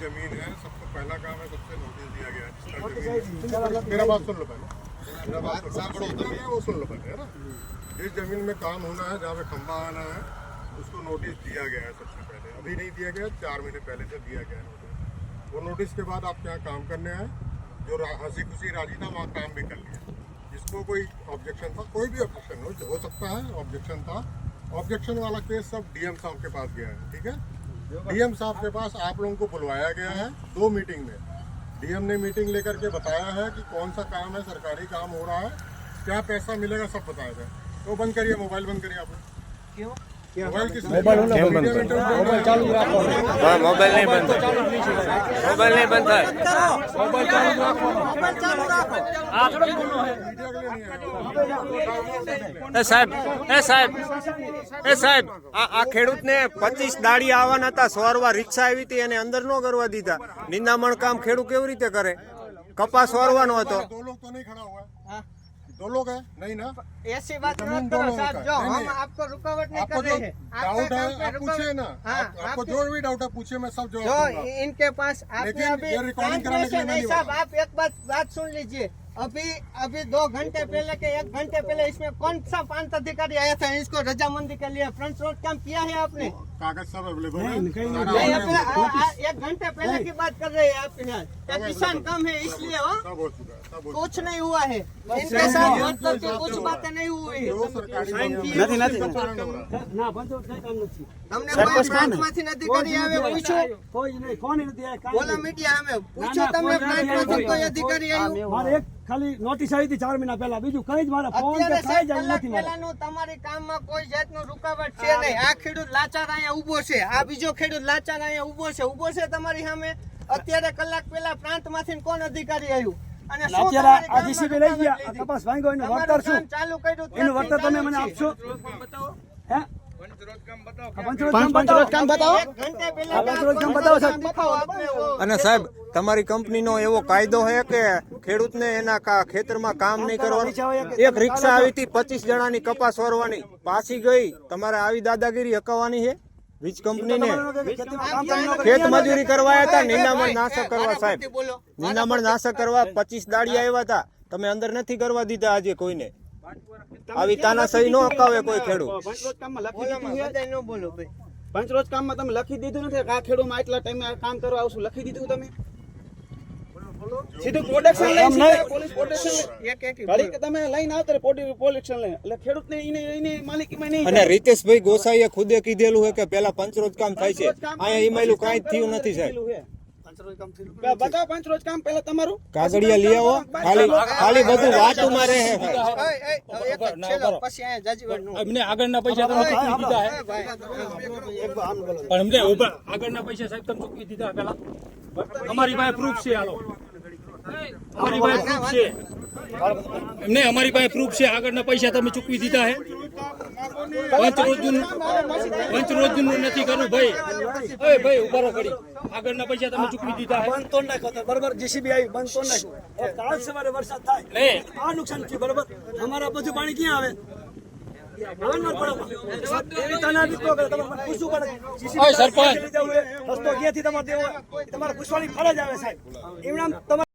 ज़मीन है पहला काम है सबसे नोटिस दिया गया है। मेरा पहले जिस ज़मीन में काम होना है जहाँ पे खंबा आना है उसको नोटिस दिया गया है सबसे पहले अभी नहीं दिया गया चार महीने पहले से दिया गया है वो नोटिस के बाद आप यहाँ काम करने आए जो हँसी खुशी राज़ी था वहाँ काम भी कर लिया जिसको कोई ऑब्जेक्शन था कोई भी ऑब्जेक्शन हो हो सकता है ऑब्जेक्शन था। ऑब्जेक्शन वाला केस सब डीएम साहब के पास गया है ठीक है? डीएम साहब के पास आप लोगों को बुलवाया गया है दो मीटिंग में। डीएम ने मीटिंग लेकर के बताया है कि कौन सा काम है सरकारी काम हो रहा है क्या पैसा मिलेगा सब बताया गया। तो बंद करिए मोबाइल बंद करिए आप क्यों? मोबाइल किस मोबाइल चालू મોબાઈલ નહીં બંધ થાય. મોબાઈલ થાય એ સાહેબ એ સાહેબ એ સાહેબ આ આ ખેડૂતને પચીસ દાડી આવવાના હતા સવારવા રિક્ષા આવી હતી એને અંદર ન કરવા દીધા. નિંદામણ કામ ખેડૂત કેવી રીતે કરે? કપાસ વારવાનો હતો. दो लोग तो नहीं खड़ा हुआ है हाँ। दो लोग है नहीं ना ऐसी बात जमीन मत करो दोनों साहब का। जो नहीं, हम नहीं। आपको रुकावट नहीं आपको कर जो रहे हैं डाउट है आपका आप काम पूछिए ना हाँ, आप- आपको आपके- जो भी डाउट है पूछिए मैं सब जो जवाब दूंगा इनके पास आपने लेकिन अभी ये recording शांत कराने के रहिए, लिए मैं नहीं नहीं साहब बता आप एक बात बात सुन लीजिए अभी अभी दो घंटे पहले के एक घंटे पहले इसमें कौन सा प्रांत अधिकारी आया था इसको रजामंदी के लिए फ्रंट रोड काम किया है आपने कागज सब अवेलेबल है नहीं सारा अपना आ- आ- एक घंटे पहले की बात कर रहे हैं आप यहाँ ये किसान कम है इसलिए हो सब हो चुका है सब हो चुका कुछ नहीं हुआ है इनके साथ मतलब की कुछ बातें नहीं हुई है जो है सरकारी નથી, નથી તમને કોઈ પ્રાંતમાંથી અધિકારી આવે પૂછ્યું કોઈ નહીં કોણ નથી આ કાંઈ બોલો મીડિયા અમે પૂછો ના, તમને કોઈ નથી પ્રાંતમાંથી કોઈ આવ્યું. અધિકારી આવ્યું મારે એક ખાલી નોટિસ આવી હતી ચાર મહિના પહેલા. બીજું કઈ જ મારા ફોન કે કઈ જ આવી નથી મારા. પહેલાનું તમારી કામમાં કોઈ જાતનું રૂકાવટ છે નહીં. આ ખેડૂત લાચાર અહીંયા ઊભો છે. આ બીજો ખેડૂત લાચાર અહીંયા ઊભો છે. ઊભો છે તમારી સામે. અત્યારે કલાક પહેલા પ્રાંતમાંથી કોણ અધિકારી આવ્યું? અને અત્યારે આ જીસીબી લઈ ગયા. રૂકાવટ આ લીધી? કપાસ ભાંગ્યો એનું તમારું શું? ચાલુ કર્યું એનું તમે મને આપશો? હે? પંચરોજ કામ બતાવો. અને સાહેબ તમારી કંપનીનો એવો કાયદો છે કે ખેડૂતને એના કા- ખેતરમાં કામ નહીં કરવાનું? એક રિક્ષા આવી હતી પચીસ જણાની કપાસ વારવાની પાછી ગઈ તમારે આવી દાદાગીરી હકાવવાની છે વીજ કંપનીને. ખેત મજૂરી કરવા હતા નિંદામણ નાશક કરવા સાહેબ. નિંદામણ નાશક કરવા પચીસ દાડી આવ્યા હતા. તમે અંદર નથી કરવા દીધા આજે કોઈને. આવી તાનાશાહી નો અકાવે કોઈ ખેડૂત. પંચરોજ કામમાં કામ બોલો દીધું છે? બધાય ન બોલો ભાઈ. પંચરોજ કામમાં તમે લખી દીધું નથી કે આ ખેડૂતમાં એટલા ટાઈમે આ કામ કરવા આવશું. લખી દીધું તમે? સીધું પ્રોડક્શન લઈને પોલીસ પ્રોડક્શન એક એક ઘડી કે તમે લઈને આવતા પ્રોડક્શન લઈને એટલે ખેડૂત ને એને એની માલિકીમાં નહીં અને રીતેશભાઈ ગોસાઈએ ખુદે કીધેલું છે કે પેલા પંચરોજ કામ થાય છે અહીંયા ઈમાયલું કાંઈ થયું નથી સાહેબ બતાવો પંચરોજ કામ પહેલા તમારું કાગળિયા લઈ આવો ખાલી ખાલી બધું રહે અહીંયા જાજીવરનું. અમને આગળના પૈસા તમે ચૂકવી દીધા હે પણ અમને આગળના પૈસા સાહેબ તમે ચૂકવી દીધા પેલા અમારી પાસે પ્રૂફ છે હાલો અમારી પાસે પ્રૂફ છે. એમને અમારી પાસે પ્રૂફ છે. આગળના પૈસા તમે ચૂકવી દીધા હે. પંચરોજનું પંચરોજનું નથી કરવું ભાઈ. ઓય ભાઈ ઊભા રહો આગળના પૈસા તમે ચૂકવી દીધા હે. બંધ તોડ નાખ્યો તો જીસીબી આવી બંધ તોડ નાખ્યો. કાલ સવારે વરસાદ થાય. આ નુકસાન થયું બરોબર? અમારા બધું પાણી ક્યાં આવે? સરપંચ. રસ્તો ક્યાંથી તમારે દેવો? તમારે પૂછવાની ફરજ આવે સાહેબ. તમારે